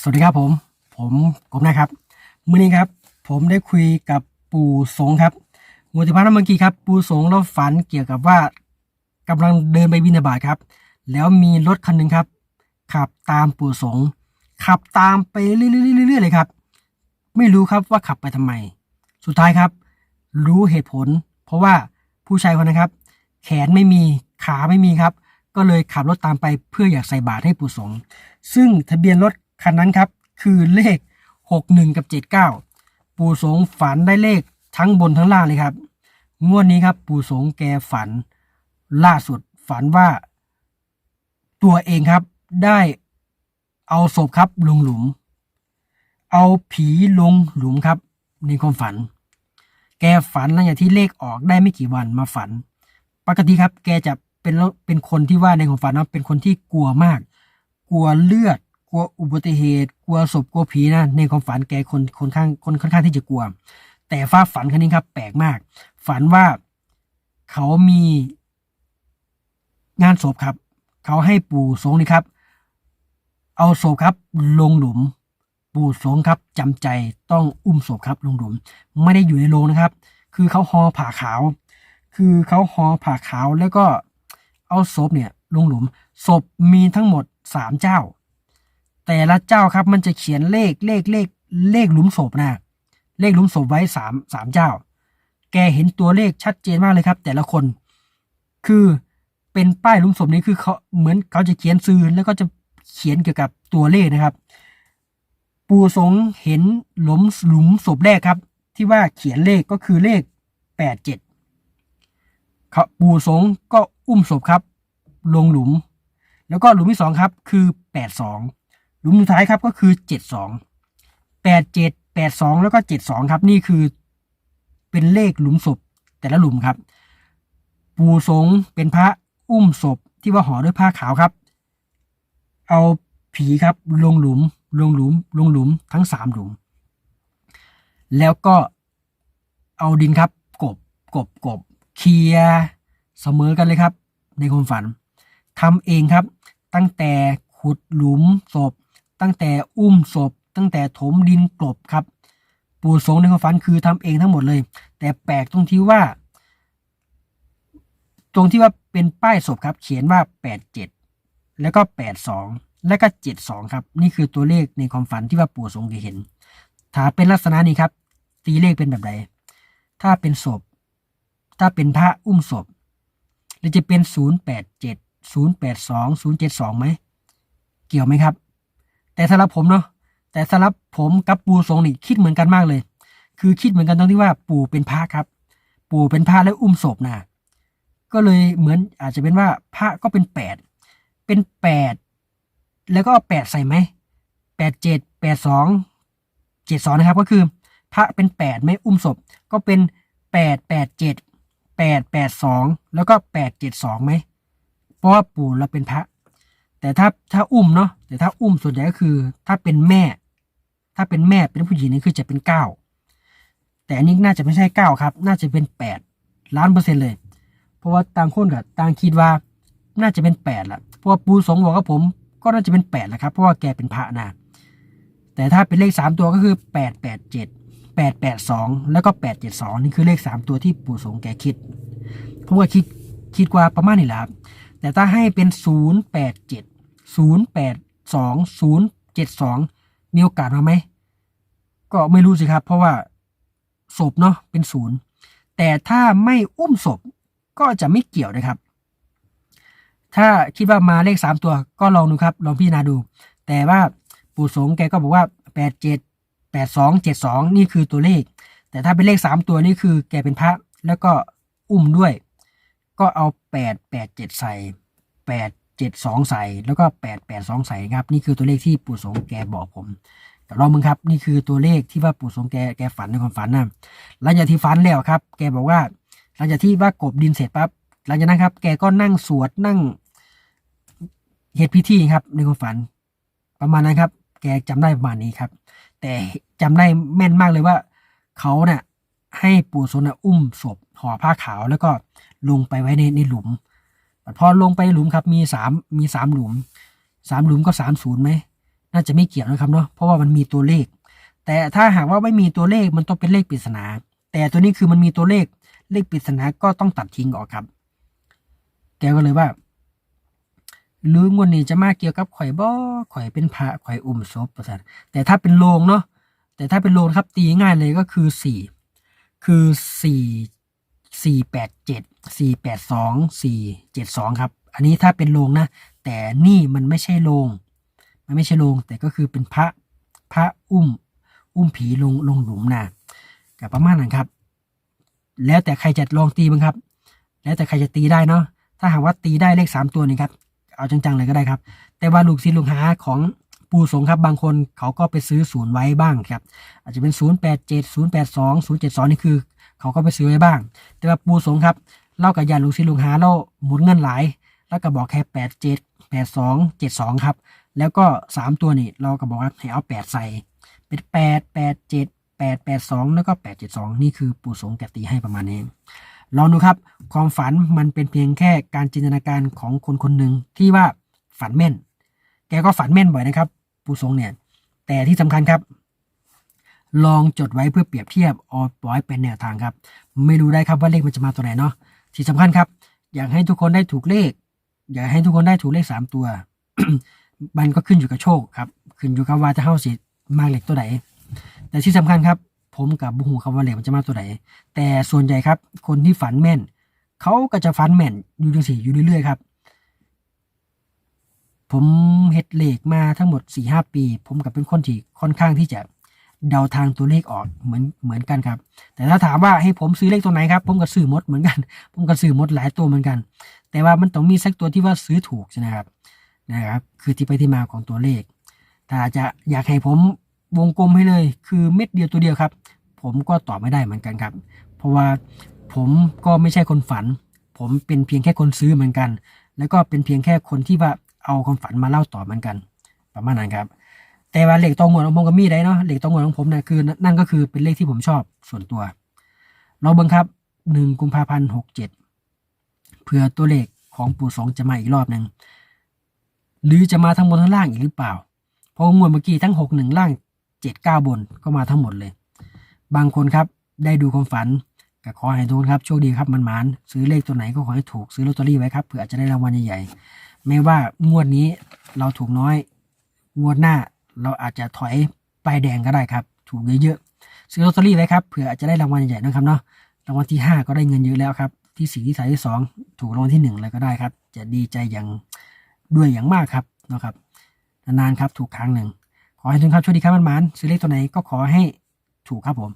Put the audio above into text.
สวัสดีครับผม ผมกบนะครับมื้อนี้ครับ ผมได้คุยกับปู่สงครับมูติพัฒน์เมื่อกี้ครับ ปู่สงเราฝันเกี่ยวกับว่ากำลังเดินไปบินาบาตครับ แล้วมีรถคันหนึ่งครับ ขับตามปู่สงขับตามไปเรื่อยๆเลยครับ ไม่รู้ครับว่าขับไปทำไม สุดท้ายครับ รู้เหตุผล เพราะว่าผู้ชายคนนั้นครับ แขนไม่มีขาไม่มีครับ ก็เลยขับรถตามไปเพื่ออยากใส่บาตรให้ปู่สงซึ่งทะเบียนรถ คันนั้นครับคือเลข 61 กับ 79 ปู่สงฝันได้เลขทั้งบนทั้งล่างเลยครับ งวดนี้ครับ ปู่สงแกฝัน ล่าสุดฝันว่า ตัวเองครับได้เอาศพครับลงหลุม เอาผีลงหลุมครับ ในความฝัน แกฝันหลังจากที่เลขออกได้ไม่กี่วันมาฝัน ปกติครับ แกจะเป็นเป็นคนที่ว่าในความฝันนะเป็นคนที่กลัวมาก กลัวเลือด กลัวอุบัติเหตุ กลัวศพกลัวผีนะในความฝันแกคนคนข้างคนค่อนข้างที่จะกลัว แต่ฟ้าฝันครั้งนี้ครับ แปลกมาก ฝันว่าเขามีงานศพครับ เขาให้ปู่สงนี่ครับ เอาศพครับ ลงหลุม ปู่สงครับจำใจต้องอุ้มศพครับลงหลุม ไม่ได้อยู่ในโรงนะครับ คือเขาห่อผ่าขาว คือเขาห่อผ่าขาวแล้วก็เอาศพเนี่ยลงหลุมศพมีทั้งหมดสามเจ้า แต่ละเจ้าครับมันจะเขียนเลขเลขเลขเลขหลุมศพนะเลขหลุมศพไว้สามสามเจ้า แกเห็นตัวเลขชัดเจนมากเลยครับ แต่ละคน คือเป็นป้ายหลุมศพนี้คือเขาเหมือนเขาจะเขียนซื้อแล้วก็จะเขียนเกี่ยวกับตัวเลขนะครับ ปู่สงเห็นหลุมหลุมศพแรกครับ ที่ว่าเขียนเลขก็คือเลขแปดเจ็ดเขาปู่สงก็อุ้มศพครับ ลงหลุม แล้วก็หลุมที่สองครับ คือแปดสอง หลุมสุดท้ายครับก็คือเจ็ดสองแปดเจ็ดแปดสองแล้วก็เจ็ดสองครับ นี่คือเป็นเลขหลุมศพแต่ละหลุมครับ ปู่สงเป็นพระอุ้มศพที่ว่าห่อด้วยผ้าขาวครับ เอาผีครับลงหลุมลงหลุมลงหลุมทั้งสามหลุม แล้วก็เอาดินครับ กบกบกบเคลียเสมอกันเลยครับ ในความฝันทำเองครับ ตั้งแต่ขุดหลุมศพ ตั้งแต่อุ้มศพ ตั้งแต่ถมดินกลบครับ ปู่สงในความฝันคือทำเองทั้งหมดเลย แต่แปลกตรงที่ว่า ตรงที่ว่าเป็นป้ายศพครับ เขียนว่าแปดเจ็ดแล้วก็แปดสองแล้วก็เจ็ดสองครับ นี่คือตัวเลขในความฝันที่ว่าปู่สงได้เห็น ถ้าเป็นลักษณะนี้ครับ ตีเลขเป็นแบบใดถ้าเป็นศพ ถ้าเป็นพระอุ้มศพหรือจะเป็นศูนย์แปดเจ็ดศูนย์แปดสองศูนย์เจ็ดสองไหม เกี่ยวไหมครับ แต่สำหรับผมเนาะแต่สำหรับผมกับปู่สงนี่คิดเหมือนกันมากเลย คือคิดเหมือนกันตรงที่ว่าปู่เป็นพระครับ ปู่เป็นพระแล้วอุ้มศพนะก็เลยเหมือนอาจจะเป็นว่าพระก็เป็นแปดเป็นแปดแล้วก็แปดใส่ไหมแปดเจ็ดแปดสองเจ็ดสองนะครับก็คือ พระเป็นแปดไม่อุ้มศพ ก็เป็นแปดแปดเจ็ดแปดแปดสองแล้วก็แปดเจ็ดสองไหมเพราะว่าปู่เราเป็นพระ แต่ถ้าถ้าอุ้มเนาะแต่ถ้าอุ้มส่วนใหญ่ก็คือ ถ้าเป็นแม่ ถ้าเป็นแม่เป็นผู้หญิงนี่คือจะเป็นเก้าแต่อันนี้น่าจะไม่ใช่เก้าครับ น่าจะเป็นแปดล้านเปอร์เซ็นต์เลย เพราะว่าต่างคนกับต่างคิดว่าน่าจะเป็นแปดละเพราะว่าปูสงบอกกับผมก็น่าจะเป็นแปดแหละครับ เพราะว่าแกเป็นพระนะแต่ถ้าเป็นเลขสามตัวก็คือแปดแปดเจ็ดแปดแปดสองแล้วก็แปดเจ็ดสองนี่คือเลขสามตัวที่ปู่สงแกคิดผมก็คิดคิดว่าประมาณนี้แหละครับแต่ถ้าให้เป็นศูนย์แปดเจ็ด ศูนย์แปดสองศูนย์เจ็ดสองมีโอกาสมาไหม ก็ไม่รู้สิครับ เพราะว่าศพเนาะเป็นศูนย์แต่ถ้าไม่อุ้มศพก็จะไม่เกี่ยวนะครับ ถ้าคิดว่ามาเลขสามตัวก็ลองดูครับ ลองพิจารณาดู แต่ว่าปู่สงแกก็บอกว่าแปดเจ็ดแปดสองเจ็ดสองนี่คือตัวเลข แต่ถ้าเป็นเลขสามตัวนี่คือแกเป็นพระแล้วก็อุ้มด้วย ก็เอาแปดแปดเจ็ดใส่แปด เจ็ดสองใส่แล้วก็แปดแปดสองใส่ครับ นี่คือตัวเลขที่ปู่สงแกบอกผมแต่ลองมึงครับนี่คือตัวเลขที่ว่าปู่สงแกแกฝันในความฝันนะหลังจากที่ฝันแล้วครับ แกบอกว่า หลังจากที่ว่ากบดินเสร็จปั๊บหลังจากนั้นครับ แกก็นั่งสวดนั่งเหตุพิธีครับในความฝัน ประมาณนั้นครับ แกจำได้ประมาณนี้ครับ แต่จำได้แม่นมากเลยว่าเขาเนะ่ะให้ปู่สนนะอุ้มศพห่อผ้าขาวแล้วก็ลงไปไว้ในในหลุม พอลงไปหลุมครับมีสามมีสามหลุมสามหลุมก็สามศูนย์ไหมน่าจะไม่เกี่ยวนะครับเนาะเพราะว่ามันมีตัวเลข แต่ถ้าหากว่าไม่มีตัวเลขมันต้องเป็นเลขปริศนา แต่ตัวนี้คือมันมีตัวเลขเลขปริศนาก็ต้องตัดทิ้งออกครับ แกก็เลยว่าหรืองวดนี้จะมาเกี่ยวกับข่อยบ่อข่อยเป็นพระข่อยอุ้มศพประสาทแต่ถ้าเป็นโลงเนาะแต่ถ้าเป็นโลงครับตีง่ายเลยก็คือสี่คือสี่ สี่แปดเจ็ดสี่แปดสองสี่เจ็ดสองครับ อันนี้ถ้าเป็นโลงนะ แต่นี่มันไม่ใช่โลงมันไม่ใช่โลงแต่ก็คือเป็นพระพระอุ้ม อุ้มผีลงลงหลุมนะกับประมาณนั้นครับ แล้วแต่ใครจะลองตีบ้างครับ แล้วแต่ใครจะตีได้เนาะถ้าหากว่าตีได้เลขสามตัวนี่ครับเอาจังๆเลยก็ได้ครับ แต่ว่าลูกศิษย์ลูกหาของปูสงครับบางคนเขาก็ไปซื้อศูนย์ไว้บ้างครับ อาจจะเป็นศูนย์แปดเจ็ดศูนย์82ศูนย์72 นี่คือ เขาก็ไปซื้อไว้บ้าง แต่ว่าปูสงครับเล่ากับยาลูกศิษย์ลูกหาเล่าหมุนเงินหลาย แล้วก็บอกแค่แปดเจ็ดแปดสองเจ็ดสองครับ แล้วก็สามตัวนี่เราก็บอกว่าให้เอาแปดใส่ เป็นแปดแปดเจ็ดแปดแปดสองแล้วก็แปดเจ็ดสองนี่คือปูสงแกตีให้ประมาณนี้ลองดูครับ ความฝันมันเป็นเพียงแค่การจินตนาการของคนคนหนึ่งที่ว่าฝันแม่น แกก็ฝันแม่นบ่อยนะครับ ปูสงเนี่ย แต่ที่สำคัญครับ ลองจดไว้เพื่อเปรียบเทียบเอาไว้เป็นแนวทางครับ ไม่รู้ได้ครับว่าเลขมันจะมาตัวไหนเนาะที่สำคัญครับ อยากให้ทุกคนได้ถูกเลข อยากให้ทุกคนได้ถูกเลขสามตัว มันก็ขึ้นอยู่กับโชคครับ ขึ้นอยู่กับว่าจะเข้าสิมากเหล็กตัวไหนแต่ที่สำคัญครับ ผมกับบุหูครับว่าเหล็กมันจะมาตัวไหนแต่ส่วนใหญ่ครับ คนที่ฝันแม่น เขาก็จะฝันแม่นอยู่จังสี่อยู่เรื่อยๆครับผมเฮ็ดเลขมาทั้งหมดสี่ห้าปี ผมกับเป็นคนที่ค่อนข้างที่จะ เดาทางตัวเลขออกเหมือนเหมือนกันครับ แต่ถ้าถามว่าให้ผมซื้อเลขตัวไหนครับ ผมก็ซื้อมดเหมือนกัน ผมก็ซื้อมดหลายตัวเหมือนกัน แต่ว่ามันต้องมีสักตัวที่ว่าซื้อถูกใช่ไหมครับนะครับ คือที่ไปที่มาของตัวเลข ถ้าจะอยากให้ผมวงกลมให้เลย คือเม็ดเดียวตัวเดียวครับ ผมก็ตอบไม่ได้เหมือนกันครับ เพราะว่าผมก็ไม่ใช่คนฝัน ผมเป็นเพียงแค่คนซื้อเหมือนกัน แล้วก็เป็นเพียงแค่คนที่ว่าเอาความฝันมาเล่าต่อเหมือนกัน ประมาณนั้นครับ แต่ว่าเลขตรงหมวดของผมก็มีได้เนาะเลขตรงหมวดของผมเนี่ยคือนั่นก็คือเป็นเลขที่ผมชอบส่วนตัว เราเบิ่งครับหนึ่งกุมภาพันธ์หกเจ็ดเพื่อตัวเลขของปู่สงจะมาอีกรอบหนึ่งหรือจะมาทั้งบนทั้งล่างอีกหรือเปล่า เพราะงวดเมื่อกี้ทั้งหกหนึ่งล่างเจ็ดเก้าบนก็มาทั้งหมดเลย บางคนครับได้ดูความฝันก็ขอให้ทุกคนครับโชคดีครับมันหมานซื้อเลขตัวไหนก็ขอให้ถูกซื้อลอตเตอรี่ไว้ครับเผื่อจะได้รางวัลใหญ่ๆไม่ว่างวดนี้เราถูกน้อย งวดหน้า เราอาจจะถอยป้ายแดงก็ได้ครับ ถูกเยอะๆซื้อลอตเตอรี่ไว้ครับเผื่ออาจจะได้รางวัลใหญ่ๆนะครับเนาะรางวัลที่ห้าก็ได้เงินเยอะแล้วครับ ที่สี่ที่สามที่สองถูกรางวัลที่หนึ่งเลยก็ได้ครับ จะดีใจอย่างด้วยอย่างมากครับเนาะครับนานๆครับถูกครั้งหนึ่งขอให้ทุกท่านครับโชคดีครับมันมันซื้อเลขตัวไหนก็ขอให้ถูกครับผม